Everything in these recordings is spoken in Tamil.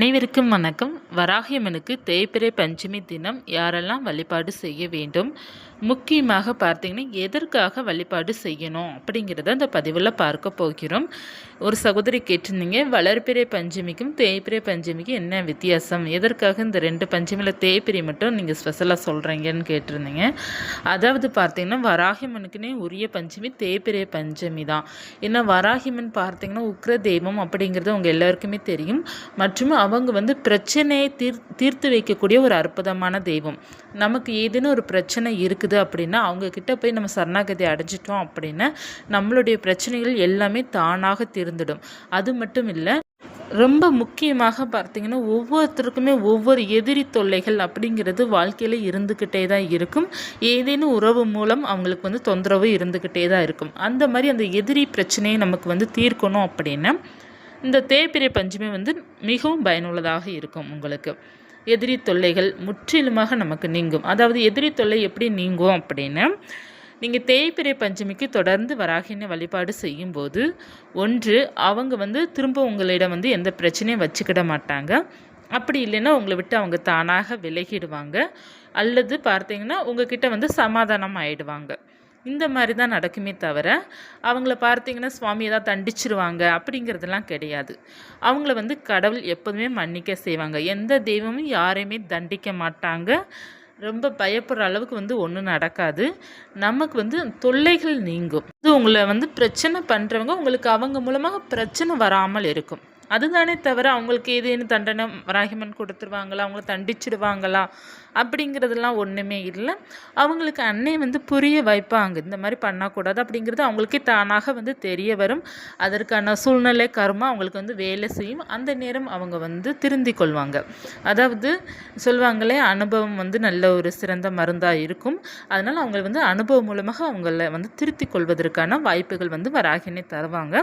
அனைவருக்கும் வணக்கம். வராகியம்மனுக்கு தேய்பிறை பஞ்சமி தினம் யாரெல்லாம் வழிபாடு செய்ய வேண்டும்? முக்கியமாக பார்த்தீங்கன்னா எதற்காக வழிபாடு செய்யணும்? அப்படிங்கிறத அந்த பதிவில் பார்க்க போகிறோம். ஒரு சகோதரி கேட்டிருந்தீங்க வளர்பிறை பஞ்சமிக்கும் தேய்பிறை பஞ்சமிக்கும் என்ன வித்தியாசம்? எதற்காக இந்த ரெண்டு பஞ்சமியில் தேய்பிறை மட்டும் நீங்கள் ஸ்பெஷலாக சொல்கிறீங்கன்னு கேட்டிருந்தீங்க. அதாவது பார்த்தீங்கன்னா வராகியம்மனுக்குனே உரிய பஞ்சமி தேய்பிறை பஞ்சமி தான். ஏன்னா வராகியம்மன் பார்த்தீங்கன்னா உக்ர தெய்வம் அப்படிங்கிறது உங்கள் எல்லாருக்குமே தெரியும். மற்றும் அவங்க வந்து பிரச்சனையை தீர் தீர்த்து வைக்கக்கூடிய ஒரு அற்புதமான தெய்வம். நமக்கு ஏதேனும் ஒரு பிரச்சனை இருக்குது அப்படின்னா அவங்கக்கிட்ட போய் நம்ம சரணாகதி அடைஞ்சிட்டோம் அப்படின்னா நம்மளுடைய பிரச்சனைகள் எல்லாமே தானாக தீர்ந்துடும். அது மட்டும் இல்லை ரொம்ப முக்கியமாக பார்த்திங்கன்னா ஒவ்வொருத்தருக்குமே ஒவ்வொரு எதிரி தொல்லைகள் அப்படிங்கிறது வாழ்க்கையில் இருந்துக்கிட்டே தான் இருக்கும். ஏதேனும் உறவு மூலம் அவங்களுக்கு வந்து தொந்தரவு இருந்துக்கிட்டே தான் இருக்கும். அந்த மாதிரி அந்த எதிரி பிரச்சனையை நமக்கு வந்து தீர்க்கணும் அப்படின்னா இந்த தேய்பிரை பஞ்சமி வந்து மிகவும் பயனுள்ளதாக இருக்கும் உங்களுக்கு. எதிரி தொல்லைகள் முற்றிலுமாக நமக்கு நீங்கும். அதாவது எதிரி தொல்லை எப்படி நீங்கும் அப்படின்னு நீங்கள் தேய்பிரை பஞ்சமிக்கு தொடர்ந்து வராகின வழிபாடு செய்யும்போது ஒன்று அவங்க வந்து திரும்ப உங்களிடம் வந்து எந்த பிரச்சனையும் வச்சுக்கிட மாட்டாங்க. அப்படி இல்லைன்னா உங்களை விட்டு அவங்க தானாக விலகிடுவாங்க. அல்லது பார்த்தீங்கன்னா உங்ககிட்ட வந்து சமாதானம் ஆயிடுவாங்க. இந்த மாதிரி தான் நடக்குமே தவிர அவங்கள பார்த்தீங்கன்னா சுவாமி ஏதாவது தண்டிச்சிருவாங்க அப்படிங்கிறதெல்லாம் கிடையாது. அவங்கள வந்து கடவுள் எப்போதுமே மன்னிக்க செய்வாங்க. எந்த தெய்வமும் யாரையுமே தண்டிக்க மாட்டாங்க. ரொம்ப பயப்படுற அளவுக்கு வந்து ஒன்றும் நடக்காது. நமக்கு வந்து தொல்லைகள் நீங்கும். இது உங்களை வந்து பிரச்சனை பண்ணுறவங்க உங்களுக்கு அவங்க மூலமாக பிரச்சனை வராமல் இருக்கும். அதுதானே தவிர அவங்களுக்கு ஏதேனும் தண்டனை வராகிமன் கொடுத்துருவாங்களா? அவங்கள தண்டிச்சிடுவாங்களா? அப்படிங்கிறதெல்லாம் ஒன்றுமே இல்லை. அவங்களுக்கு அன்னை வந்து புரிய வைப்பாங்க இந்த மாதிரி பண்ணக்கூடாது அப்படிங்கிறது அவங்களுக்கே தானாக வந்து தெரிய வரும். அதற்கான சூழ்நிலை கர்மா அவங்களுக்கு வந்து வேலை செய்யும். அந்த நேரம் அவங்க வந்து திருந்தி கொள்வாங்க. அதாவது சொல்லுவாங்களே அனுபவம் வந்து நல்ல ஒரு சிறந்த மருந்தாக இருக்கும். அதனால் அவங்க வந்து அனுபவம் மூலமாக அவங்கள வந்து திருத்தி கொள்வதற்கான வாய்ப்புகள் வந்து வராகினே தருவாங்க.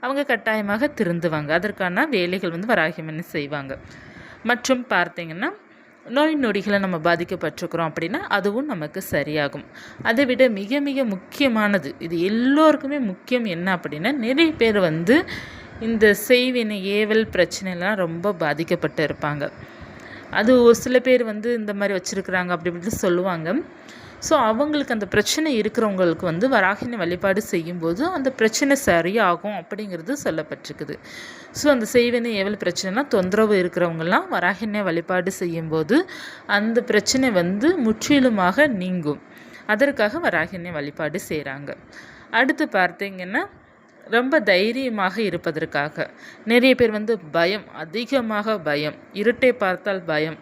அவங்க கட்டாயமாக திருந்துவாங்க. அதற்கான வேலைகள் வந்து வராகிமனி செய்வாங்க. மற்றும் பார்த்தீங்கன்னா நோய் நொடிகளை நம்ம பாதிக்கப்பட்டிருக்கிறோம் அப்படின்னா அதுவும் நமக்கு சரியாகும். அதை விட மிக மிக முக்கியமானது இது எல்லோருக்குமே முக்கியம் என்ன அப்படின்னா நிறைய பேர் வந்து இந்த செய்வினை ஏவல் பிரச்சனைலாம் ரொம்ப பாதிக்கப்பட்டு இருப்பாங்க அது ஒரு சில பேர் வந்து இந்த மாதிரி வச்சுருக்குறாங்க அப்படி இப்படின்னு சொல்லுவாங்க. ஸோ அவங்களுக்கு அந்த பிரச்சனை இருக்கிறவங்களுக்கு வந்து வராகினி வழிபாடு செய்யும்போது அந்த பிரச்சனை சரியாகும் அப்படிங்கிறது சொல்லப்பட்டிருக்குது. ஸோ அந்த செய்வனை எவ்வளோ பிரச்சனைனா தொந்தரவு இருக்கிறவங்கெல்லாம் வராகினை வழிபாடு செய்யும்போது அந்த பிரச்சனை வந்து முற்றிலுமாக நீங்கும். அதற்காக வராகினை வழிபாடு செய்கிறாங்க அடுத்து பார்த்தீங்கன்னா ரொம்ப தைரியமாக இருப்பதற்காக. நிறைய பேர் வந்து பயம் அதிகமாக பயம் இருட்டை பார்த்தால் பயம்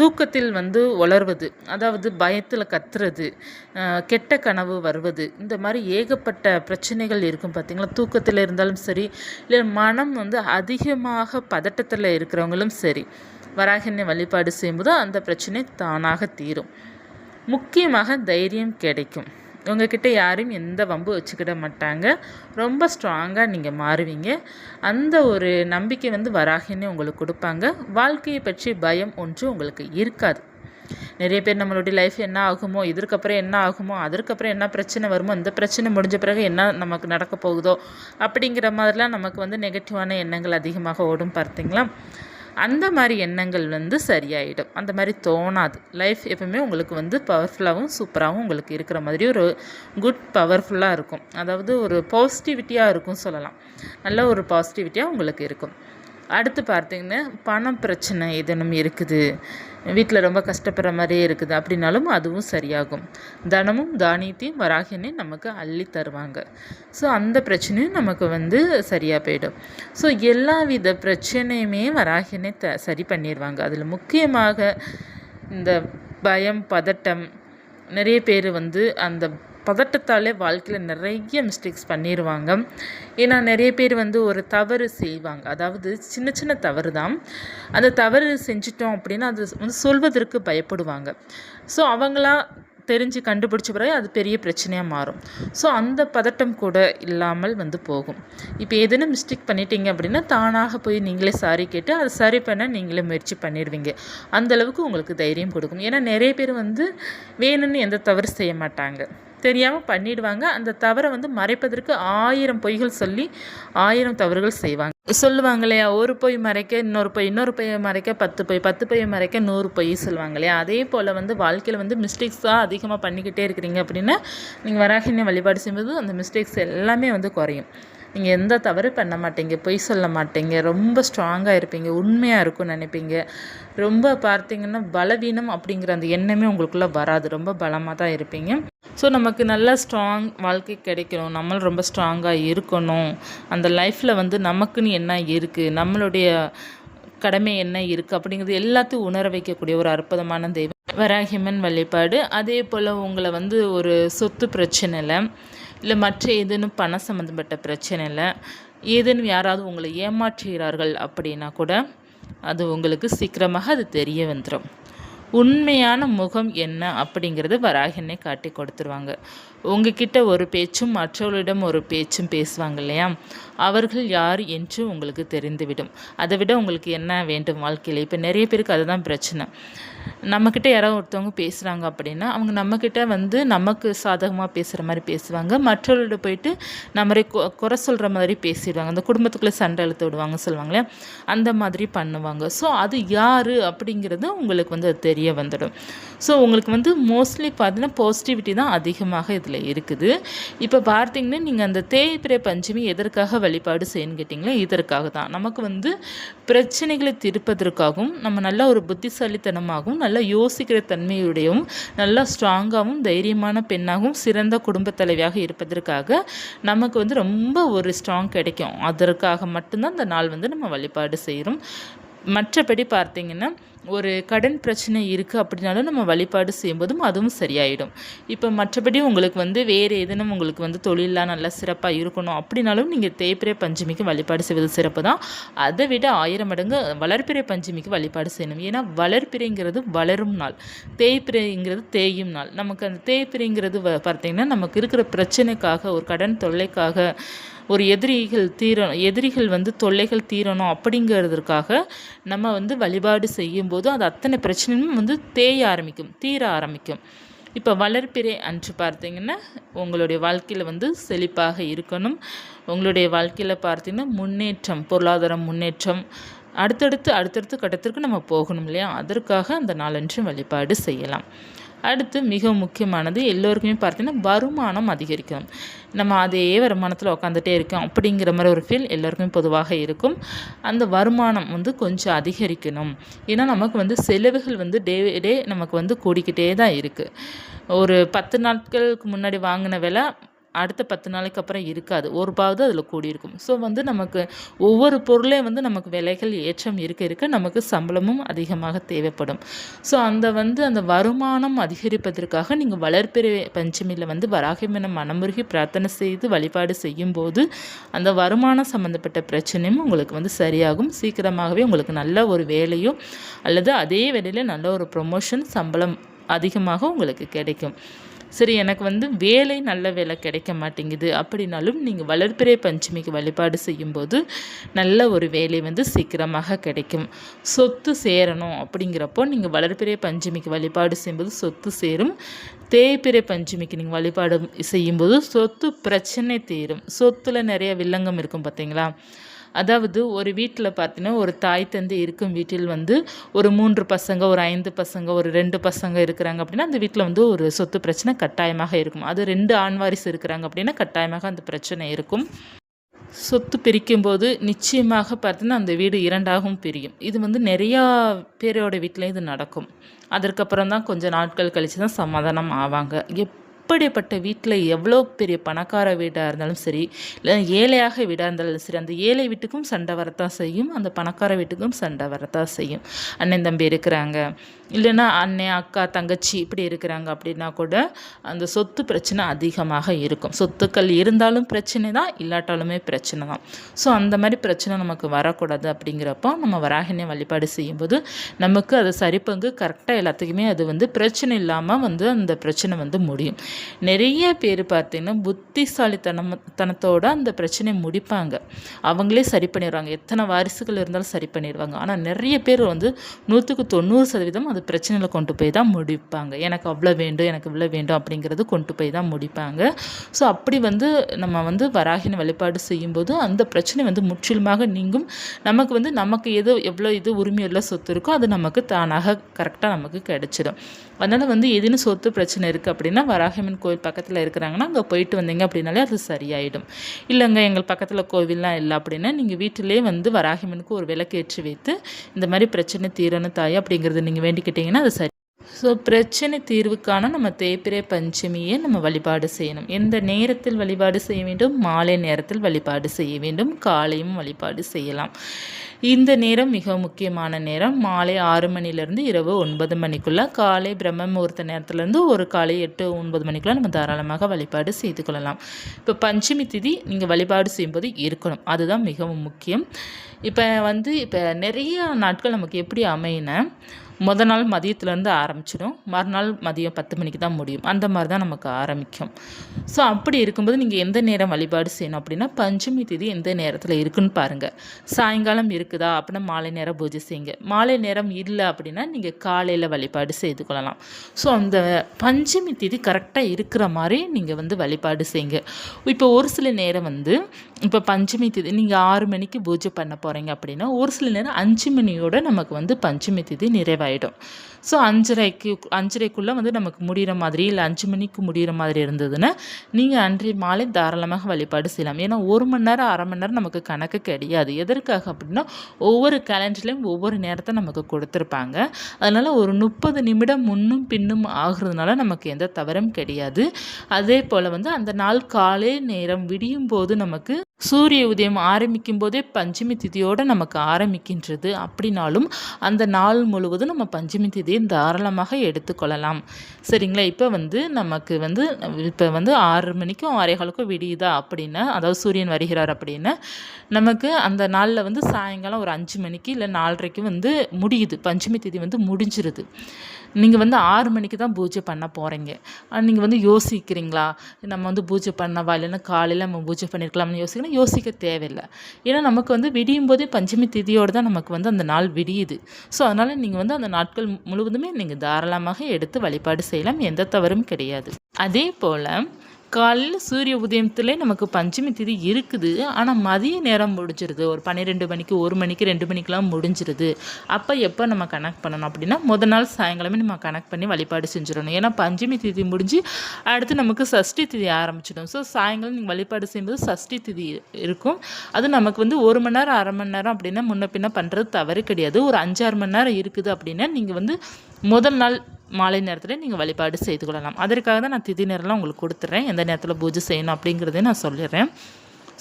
தூக்கத்தில் வந்து உலர்வது அதாவது பயத்தில் கத்துறது கெட்ட கனவு வருவது இந்த மாதிரி ஏகப்பட்ட பிரச்சனைகள் இருக்கும் பார்த்திங்களா தூக்கத்தில் இருந்தாலும் சரி இல்லை மனம் வந்து அதிகமாக பதட்டத்தில் இருக்கிறவங்களும் சரி வராகினை வழிபாடு செய்யும்போது அந்த பிரச்சனை தானாக தீரும். முக்கியமாக தைரியம் கிடைக்கும். உங்ககிட்ட யாரையும் எந்த வம்பு வச்சுக்கிட மாட்டாங்க. ரொம்ப ஸ்ட்ராங்காக நீங்கள் மாறுவீங்க. அந்த ஒரு நம்பிக்கை வந்து வராகின்னு உங்களுக்கு கொடுப்பாங்க. வாழ்க்கையை பற்றி பயம் ஒன்று உங்களுக்கு இருக்காது. நிறைய பேர் நம்மளுடைய லைஃப் என்ன ஆகுமோ இதற்கப்புறம் என்ன ஆகுமோ அதற்கப்புறம் என்ன பிரச்சனை வருமோ இந்த பிரச்சனை முடிஞ்ச பிறகு என்ன நமக்கு நடக்க போகுதோ அப்படிங்கிற மாதிரிலாம் நமக்கு வந்து நெகட்டிவான எண்ணங்கள் அதிகமாக ஓடும் பார்த்தீங்களா? அந்த மாதிரி எண்ணங்கள் வந்து சரியாயிடும். அந்த மாதிரி தோணாது. லைஃப் எப்பவுமே உங்களுக்கு வந்து பவர்ஃபுல்லாகவும் சூப்பராகவும் உங்களுக்கு இருக்கிற மாதிரி ஒரு குட் பவர்ஃபுல்லாக இருக்கும். அதாவது ஒரு பாசிட்டிவிட்டியாக இருக்கும் சொல்லலாம். நல்ல ஒரு பாசிட்டிவிட்டியாக உங்களுக்கு இருக்கும். அடுத்து பார்த்தீங்கன்னா பணம் பிரச்சனை ஏதேனும் இருக்குது? வீட்டில் ரொம்ப கஷ்டப்படுற மாதிரியே இருக்குது. அப்படின்னாலும் அதுவும் சரியாகும். தனமும் தானியத்தையும் வராகினே நமக்கு அள்ளி தருவாங்க. ஸோ அந்த பிரச்சனையும் நமக்கு வந்து சரியாக போயிடும். ஸோ எல்லா வித பிரச்சனையுமே வராகினே த சரி பண்ணிடுவாங்க அதில் முக்கியமாக இந்த பயம் பதட்டம் நிறைய பேர் வந்து அந்த பதட்டத்தாலே வாழ்க்கையில் நிறைய மிஸ்டேக்ஸ் பண்ணிடுவாங்க ஏன்னா நிறைய பேர் வந்து ஒரு தவறு செய்வாங்க. அதாவது சின்ன சின்ன தவறு தான் அந்த தவறு செஞ்சிட்டோம் அப்படின்னா அது வந்து சொல்வதற்கு பயப்படுவாங்க. ஸோ அவங்களா தெரிஞ்சு கண்டுபிடிச்ச பிறகு அது பெரிய பிரச்சனையாக மாறும். ஸோ அந்த பதட்டம் கூட இல்லாமல் வந்து போகும். இப்போ எதுனா மிஸ்டேக் பண்ணிட்டீங்க அப்படின்னா தானாக போய் நீங்களே சாரி கேட்டு அதை சரி பண்ண நீங்களே முயற்சி பண்ணிடுவீங்க. அந்தளவுக்கு உங்களுக்கு தைரியம் கொடுக்கும். ஏன்னா நிறைய பேர் வந்து வேணும்னு எந்த தவறு செய்ய மாட்டாங்க. தெரியாமல் பண்ணிடுவாங்க. அந்த தவறை வந்து மறைப்பதற்கு ஆயிரம் பொய்கள் சொல்லி ஆயிரம் தவறுகள் செய்வாங்க. சொல்லுவாங்க இல்லையா ஒரு பொய் மறைக்க இன்னொரு பொய் இன்னொரு பொய் மறைக்க பத்து பொய் பத்து பொய் மறைக்க நூறு பொய் சொல்லுவாங்க இல்லையா அதே போல் வந்து வாழ்க்கையில் வந்து மிஸ்டேக்ஸாக அதிகமாக பண்ணிக்கிட்டே இருக்கிறீங்க அப்படின்னா நீங்கள் வராகினை வழிபாடு செய்யும்போது அந்த மிஸ்டேக்ஸ் எல்லாமே வந்து குறையும். நீங்கள் எந்த தவறு பண்ண மாட்டீங்க பொய் சொல்ல மாட்டீங்க ரொம்ப ஸ்ட்ராங்காக இருப்பீங்க உண்மையாக இருக்கும்னு நினைப்பீங்க. ரொம்ப பார்த்தீங்கன்னா பலவீனம் அப்படிங்கிற அந்த எண்ணமே உங்களுக்குள்ளே வராது. ரொம்ப பலமாக தான் இருப்பீங்க. ஸோ நமக்கு நல்லா ஸ்ட்ராங் வாழ்க்கை கிடைக்கணும். நம்மளும் ரொம்ப ஸ்ட்ராங்காக இருக்கணும். அந்த லைஃப்பில் வந்து நமக்குன்னு என்ன இருக்குது நம்மளுடைய கடமை என்ன இருக்குது அப்படிங்கிறது எல்லாத்தையும் உணர வைக்கக்கூடிய ஒரு அற்புதமான தெய்வம். வராகிமன் வழிபாடு. அதே போல் உங்களை வந்து ஒரு சொத்து பிரச்சனையில் இல்லை மற்ற ஏதேனும் பணம் சம்மந்தப்பட்ட பிரச்சனையில் ஏதேனும் யாராவது உங்களை ஏமாற்றுகிறார்கள் அப்படின்னா கூட அது உங்களுக்கு சீக்கிரமாக அது தெரிய வந்துடும் உண்மையான முகம் என்ன அப்படிங்கிறது வராகினே காட்டி கொடுத்துருவாங்க. உங்ககிட்ட ஒரு பேச்சும் மற்றவர்களிடம் ஒரு பேச்சும் பேசுவாங்க இல்லையா? அவர்கள் யார் என்று உங்களுக்கு தெரிந்துவிடும். அதை விட உங்களுக்கு என்ன வேண்டும் வாழ்க்கையில்? இப்போ நிறைய பேருக்கு அதுதான் பிரச்சனை. நம்மக்கிட்ட யாராவது ஒருத்தவங்க பேசுகிறாங்க அப்படின்னா அவங்க நம்மக்கிட்ட வந்து நமக்கு சாதகமாக பேசுகிற மாதிரி பேசுவாங்க. மற்றவர்களோட போயிட்டு நம்மளை குறை சொல்கிற மாதிரி பேசிடுவாங்க. அந்த குடும்பத்துக்குள்ளே சண்டை இழுத்து விடுவாங்க சொல்லுவாங்களே அந்த மாதிரி பண்ணுவாங்க. ஸோ அது யார் அப்படிங்கிறது உங்களுக்கு வந்து அது தெரிய வந்துடும். ஸோ உங்களுக்கு வந்து மோஸ்ட்லி பார்த்தீங்கன்னா பாசிட்டிவிட்டி தான் அதிகமாக இதில் இருக்குது. இப்போ பார்த்தீங்கன்னா நீங்கள் அந்த தேய்பிரை பஞ்சமி எதற்காக வழிபாடு செய்யணும் கேட்டிங்களா இதற்காக தான் நமக்கு வந்து பிரச்சனைகளை தீர்ப்பதற்காகவும் நம்ம நல்ல ஒரு புத்திசாலித்தனமாகவும் நல்லா யோசிக்கிற தன்மையுடையவும் நல்லா ஸ்ட்ராங்காகவும் தைரியமான பெண்ணாகவும் சிறந்த குடும்ப தலைவியாக இருப்பதற்காக நமக்கு வந்து ரொம்ப ஒரு ஸ்ட்ராங் கிடைக்கும். அதற்காக மட்டும்தான் இந்த நாள் வந்து நம்ம வழிபாடு செய்கிறோம் மற்றபடி பார்த்திங்கன்னா ஒரு கடன் பிரச்சனை இருக்குது அப்படின்னாலும் நம்ம வழிபாடு செய்யும்போதும் அதுவும் சரியாயிடும். இப்போ மற்றபடி உங்களுக்கு வந்து வேறு எதுனும் உங்களுக்கு வந்து தொழிலெலாம் நல்லா சிறப்பாக இருக்கணும் அப்படின்னாலும் நீங்கள் தேய்பிரை பஞ்சமிக்கு வழிபாடு செய்வது சிறப்பு தான். அதை விட ஆயிரம் மடங்கு வளர்ப்பிறை பஞ்சமிக்கு வழிபாடு செய்யணும். ஏன்னா வளர்ப்பிறைங்கிறது வளரும் நாள். தேய்பிரைங்கிறது தேயும் நாள். நமக்கு அந்த தேய்பிரைங்கிறது பார்த்தீங்கன்னா நமக்கு இருக்கிற பிரச்சனைக்காக ஒரு கடன் தொல்லைக்காக ஒரு எதிரிகள் தீரணும் எதிரிகள் வந்து தொல்லைகள் தீரணும் அப்படிங்கிறதுக்காக நம்ம வந்து வழிபாடு செய்யும் செய்யும்போது அது அத்தனை பிரச்சனையும் வந்து தேய ஆரம்பிக்கும் தீர ஆரம்பிக்கும். இப்போ வளர்ப்பிறை அன்று பார்த்தீங்கன்னா உங்களுடைய வாழ்க்கையில் வந்து செழிப்பாக இருக்கணும். உங்களுடைய வாழ்க்கையில் பார்த்தீங்கன்னா முன்னேற்றம் பொருளாதாரம் முன்னேற்றம் அடுத்தடுத்து அடுத்தடுத்து கட்டத்திற்கு நம்ம போகணும் இல்லையா? அதற்காக அந்த நாளன்று வழிபாடு செய்யலாம். அடுத்து மிக முக்கியமானது எல்லோருக்குமே பார்த்தீங்கன்னா வருமானம் அதிகரிக்கும். நம்ம அதே வருமானத்தில் உட்காந்துட்டே இருக்கோம் அப்படிங்கிற மாதிரி ஒரு ஃபீல் எல்லோருக்குமே பொதுவாக இருக்கும். அந்த வருமானம் வந்து கொஞ்சம் அதிகரிக்கணும். ஏன்னா நமக்கு வந்து செலவுகள் வந்து டே டே நமக்கு வந்து கூடிக்கிட்டே தான் இருக்குது ஒரு பத்து நாட்களுக்கு முன்னாடி வாங்கின விலை அடுத்த பத்து நாளைக்கு அப்புறம் இருக்காது. ஒரு ரூபாவது அதில் கூடியிருக்கும். ஸோ வந்து நமக்கு ஒவ்வொரு பொருளே வந்து நமக்கு விலைகள் ஏற்றம் இருக்க இருக்க நமக்கு சம்பளமும் அதிகமாக தேவைப்படும். ஸோ அந்த வந்து அந்த வருமானம் அதிகரிப்பதற்காக நீங்கள் வளர்ப்பிறை பஞ்சமியில் வந்து வராகிமனம் மனமுருகி பிரார்த்தனை செய்து வழிபாடு செய்யும்போது அந்த வருமானம் சம்மந்தப்பட்ட பிரச்சனையும் உங்களுக்கு வந்து சரியாகும். சீக்கிரமாகவே உங்களுக்கு நல்ல ஒரு வேலையோ அல்லது அதே வேலையில் நல்ல ஒரு ப்ரொமோஷன் சம்பளம் அதிகமாக உங்களுக்கு கிடைக்கும். சரி எனக்கு வந்து வேலை நல்ல வேலை கிடைக்க மாட்டேங்குது. அப்படின்னாலும் நீங்கள் வளர்ப்பிறை பஞ்சமிக்கு வழிபாடு செய்யும்போது நல்ல ஒரு வேலை வந்து சீக்கிரமாக கிடைக்கும். சொத்து சேரணும் அப்படிங்கிறப்போ நீங்கள் வளர்ப்பிறை பஞ்சமிக்கு வழிபாடு செய்யும்போது சொத்து சேரும். தேய்பிறை பஞ்சமிக்கு நீங்கள் வழிபாடு செய்யும்போது சொத்து பிரச்சனை தீரும். சொத்தில் நிறைய வில்லங்கம் இருக்கும் பார்த்தீங்களா? அதாவது ஒரு வீட்டில் பார்த்தீங்கன்னா ஒரு தாய் தந்தை இருக்கும் வீட்டில் வந்து ஒரு மூன்று பசங்க ஒரு ஐந்து பசங்க ஒரு ரெண்டு பசங்க இருக்கிறாங்க அப்படின்னா அந்த வீட்டில் வந்து ஒரு சொத்து பிரச்சனை கட்டாயமாக இருக்கும். அது ரெண்டு ஆண் வாரிசு இருக்கிறாங்க அப்படின்னா கட்டாயமாக அந்த பிரச்சனை இருக்கும். சொத்து பிரிக்கும்போது நிச்சயமாக பார்த்தீங்கன்னா அந்த வீடு இரண்டாகவும் பிரியும். இது வந்து நிறையா பேரோட வீட்டிலையும் இது நடக்கும். அதற்கப்புறம் தான் கொஞ்சம் நாட்கள் கழித்து தான் சமாதானம் ஆவாங்க. எப் அப்படிப்பட்ட வீட்டில் எவ்வளோ பெரிய பணக்கார வீடாக இருந்தாலும் சரி இல்லை ஏழையாக வீடாக இருந்தாலும் சரி அந்த ஏழை வீட்டுக்கும் சண்டை வரத்தான் செய்யும் அந்த பணக்கார வீட்டுக்கும் சண்டை வரத்தான் செய்யும். அண்ணன் தம்பி இருக்கிறாங்க. இல்லைன்னா அண்ணன் அக்கா தங்கச்சி இப்படி இருக்கிறாங்க அப்படின்னா கூட அந்த சொத்து பிரச்சனை அதிகமாக இருக்கும். சொத்துக்கள் இருந்தாலும் பிரச்சனை தான் இல்லாட்டாலுமே பிரச்சனை தான். ஸோ அந்த மாதிரி பிரச்சனை நமக்கு வரக்கூடாது அப்படிங்கிறப்போ நம்ம வராகினை வழிபாடு செய்யும்போது நமக்கு அது சரிப்பங்கு கரெக்டாக எல்லாத்துக்குமே அது வந்து பிரச்சனை இல்லாமல் வந்து அந்த பிரச்சனை வந்து முடியும். நிறைய பேர் பார்த்தீங்கன்னா புத்திசாலித்தனம் தனத்தோட அந்த பிரச்சனையை முடிப்பாங்க. அவங்களே சரி பண்ணிடுவாங்க. எத்தனை வாரிசுகள் இருந்தாலும் சரி பண்ணிடுவாங்க. ஆனால் நிறைய பேர் வந்து நூற்றுக்கு தொண்ணூறு சதவீதம் அது பிரச்சனையில் கொண்டு போய் தான் முடிப்பாங்க. எனக்கு அவ்வளோ வேண்டும் எனக்கு இவ்வளோ வேண்டும் அப்படிங்கிறது கொண்டு போய் தான் முடிப்பாங்க. ஸோ அப்படி வந்து நம்ம வந்து வராகின வழிபாடு செய்யும்போது அந்த பிரச்சனை வந்து முற்றிலுமாக நீங்கும். நமக்கு வந்து நமக்கு எது எவ்வளோ இது உரிமையுள்ள சொத்து இருக்கோ அது நமக்கு தானாக கரெக்டாக நமக்கு கிடைச்சிடும். அதனால் வந்து எதுன்னு சொத்து பிரச்சனை இருக்குது அப்படின்னா வராகிமன் கோயில் பக்கத்தில் இருக்கிறாங்கன்னா அங்கே போயிட்டு வந்தீங்க அப்படின்னாலே அது சரியாயிடும். இல்லைங்க எங்கள் பக்கத்தில் கோவில்லாம் இல்லை அப்படின்னா நீங்கள் வீட்டிலே வந்து வராகிமனுக்கு ஒரு விளக்கேற்றி வைத்து இந்த மாதிரி பிரச்சனை தீரணும் தாய் அப்படிங்கிறது நீங்கள் வேண்டிக்கிட்டீங்கன்னா அது சரி. ஸோ பிரச்சனை தீர்வுக்கான நம்ம தேய்பிரை பஞ்சமியை நம்ம வழிபாடு செய்யணும். எந்த நேரத்தில் வழிபாடு செய்ய வேண்டும்? மாலை நேரத்தில் வழிபாடு செய்ய வேண்டும். காலையும் வழிபாடு செய்யலாம். இந்த நேரம் மிக முக்கியமான நேரம். மாலை ஆறு மணிலேருந்து இரவு ஒன்பது மணிக்குள்ளே காலை பிரம்ம முகூர்த்த நேரத்துலேருந்து ஒரு காலை எட்டு ஒன்பது மணிக்குள்ளே நம்ம தாராளமாக வழிபாடு செய்து கொள்ளலாம். இப்போ பஞ்சமி திதி நீங்கள் வழிபாடு செய்யும்போது இருக்கணும். அதுதான் மிகவும் முக்கியம். இப்போ வந்து இப்போ நிறைய நாட்கள் நமக்கு எப்படி அமையின முத நாள் மதியத்துலேருந்து ஆரம்பிச்சிடும். மறுநாள் மதியம் பத்து மணிக்கு தான் முடியும். அந்த மாதிரி தான் நமக்கு ஆரம்பிக்கும். ஸோ அப்படி இருக்கும்போது நீங்கள் எந்த நேரம் வழிபாடு செய்யணும் அப்படின்னா பஞ்சமி திதி எந்த நேரத்தில் இருக்குன்னு பாருங்கள் சாயங்காலம் இருக்குதா அப்படின்னா மாலை நேரம் பூஜை செய்யுங்க. மாலை நேரம் இல்லை அப்படின்னா நீங்கள் காலையில் வழிபாடு செய்து கொள்ளலாம். ஸோ அந்த பஞ்சமி தேதி கரெக்டாக இருக்கிற மாதிரி நீங்கள் வந்து வழிபாடு செய்யுங்க. இப்போ ஒரு சில நேரம் வந்து இப்போ பஞ்சமி திதி நீங்கள் ஆறு மணிக்கு பூஜை பண்ண போகிறீங்க அப்படின்னா ஒரு சில நேரம் அஞ்சு மணியோட நமக்கு வந்து பஞ்சமி திதி நிறைவாயிடும் ஸோ அஞ்சரைக்கு அஞ்சரைக்குள்ளே வந்து நமக்கு முடிகிற மாதிரி இல்லை அஞ்சு மணிக்கு முடிகிற மாதிரி இருந்ததுன்னா நீங்கள் அன்றைய மாலை தாராளமாக வழிபாடு செய்யலாம். ஏன்னா ஒரு மணி நேரம் அரை மணி நேரம் நமக்கு கணக்கு கிடையாது. எதற்காக அப்படின்னா ஒவ்வொரு கேலண்டர்லேயும் ஒவ்வொரு நேரத்தை நமக்கு கொடுத்துருப்பாங்க. அதனால் ஒரு முப்பது நிமிடம் முன்னும் பின்னும் ஆகுறதுனால நமக்கு எந்த தவறும் கிடையாது. அதே போல் வந்து அந்த நாள் காலை நேரம் விடியும் போது நமக்கு சூரிய உதயம் ஆரம்பிக்கும் போதே பஞ்சமி திதியோடு நமக்கு ஆரம்பிக்கின்றது. அப்படின்னாலும் அந்த நாள் முழுவதும் நம்ம பஞ்சமி திதியை தாராளமாக எடுத்துக்கொள்ளலாம். சரிங்களா? இப்போ வந்து நமக்கு வந்து இப்போ வந்து ஆறு மணிக்கும் ஆறே காலுக்கும் விடியுதா அப்படின்னா அதாவது சூரியன் வருகிறார் அப்படின்னா நமக்கு அந்த நாளில் வந்து சாயங்காலம் ஒரு அஞ்சு மணிக்கு இல்லை நாலரைக்கு வந்து முடியுது. பஞ்சமி தேதி வந்து முடிஞ்சிருது. நீங்கள் வந்து ஆறு மணிக்கு தான் பூஜை பண்ண போகிறீங்க நீங்கள் வந்து யோசிக்கிறீங்களா? நம்ம வந்து பூஜை பண்ணவா? இல்லைன்னா காலையில் நம்ம பூஜை பண்ணியிருக்கலாம்னு யோசிக்கணும் யோசிக்க தேவையில்லை. ஏன்னா நமக்கு வந்து விடியும் போதே பஞ்சமி திதியோடு தான் நமக்கு வந்து அந்த நாள் விடியுது. ஸோ அதனால் நீங்கள் வந்து அந்த நாட்கள் முழுவதுமே நீங்கள் தாராளமாக எடுத்து வழிபாடு செய்யலாம். எந்த தவறும் கிடையாது. அதே போல் காலையில் சூரிய உதயத்துலேயே நமக்கு பஞ்சமி திதி இருக்குது. ஆனால் மதிய நேரம் முடிஞ்சிருது. ஒரு பன்னிரெண்டு மணிக்கு ஒரு மணிக்கு ரெண்டு மணிக்கெலாம் முடிஞ்சிருது. அப்போ எப்போ நம்ம கனெக்ட் பண்ணணும் அப்படின்னா முத நாள் சாயங்காலமே நம்ம கனெக்ட் பண்ணி வழிபாடு செஞ்சிடணும். ஏன்னா பஞ்சமி திதி முடிஞ்சு அடுத்து நமக்கு சஷ்டி திதி ஆரம்பிச்சிடும். ஸோ சாயங்காலம் நீங்கள் வழிபாடு செய்யும்போது சஷ்டி திதி இருக்கும். அது நமக்கு வந்து ஒரு மணி நேரம் அரை மணி நேரம் அப்படின்னா முன்ன பின்ன பண்ணுறது தவறு கிடையாது. ஒரு அஞ்சாறு மணி நேரம் இருக்குது அப்படின்னா நீங்கள் வந்து முதல் நாள் மாலை நேரத்தில் நீங்கள் வழிபாடு செய்து கொள்ளலாம். அதற்காக தான் நான் திதி நேரம்லாம் உங்களுக்கு கொடுத்துட்றேன் எந்த நேரத்தில் பூஜை செய்யணும் அப்படிங்கிறதையும் நான் சொல்லிடுறேன்.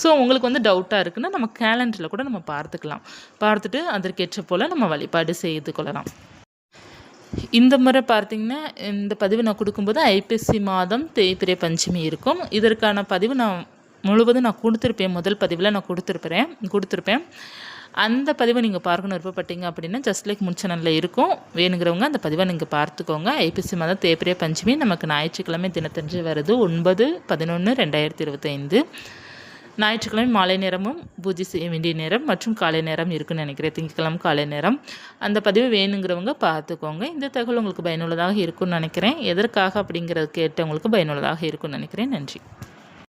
ஸோ உங்களுக்கு வந்து டவுட்டாக இருக்குன்னா நம்ம கேலண்டரில் கூட நம்ம பார்த்துக்கலாம். பார்த்துட்டு அதற்கேற்ற போல் நம்ம வழிபாடு செய்து கொள்ளலாம். இந்த முறை பார்த்திங்கன்னா இந்த பதிவு நான் கொடுக்கும்போது ஐப்பசி மாதம் தேய்பிரை பஞ்சமி இருக்கும். இதற்கான பதிவு நான் முழுவதும் நான் கொடுத்துருப்பேன். முதல் பதிவில் நான் கொடுத்துருப்பேன். கொடுத்துருப்பேன். அந்த பதிவை நீங்கள் பார்க்கணும் விருப்பப்பட்டீங்க அப்படின்னா ஜஸ்ட் லைக் முன் சேனலில் இருக்கும். வேணுங்கிறவங்க அந்த பதிவை நீங்கள் பார்த்துக்கோங்க. ஐபிசி மாதம் தேப்பிரிய பஞ்சமி நமக்கு ஞாயிற்றுக்கிழமை தினத்தஞ்சு வருது. ஒன்பது பதினொன்று ரெண்டாயிரத்தி இருபத்தைந்து. ஞாயிற்றுக்கிழமை மாலை நேரமும் பூஜை செய்ய வேண்டிய நேரம் மற்றும் காலை நேரம் இருக்குன்னு நினைக்கிறேன். திங்கட்கிழமை காலை நேரம். அந்த பதிவு வேணுங்கிறவங்க பார்த்துக்கோங்க. இந்த தகவல் உங்களுக்கு பயனுள்ளதாக இருக்கும்னு நினைக்கிறேன். எதற்காக அப்படிங்கிறது கேட்டவங்களுக்கு பயனுள்ளதாக இருக்கும்னு நினைக்கிறேன். நன்றி.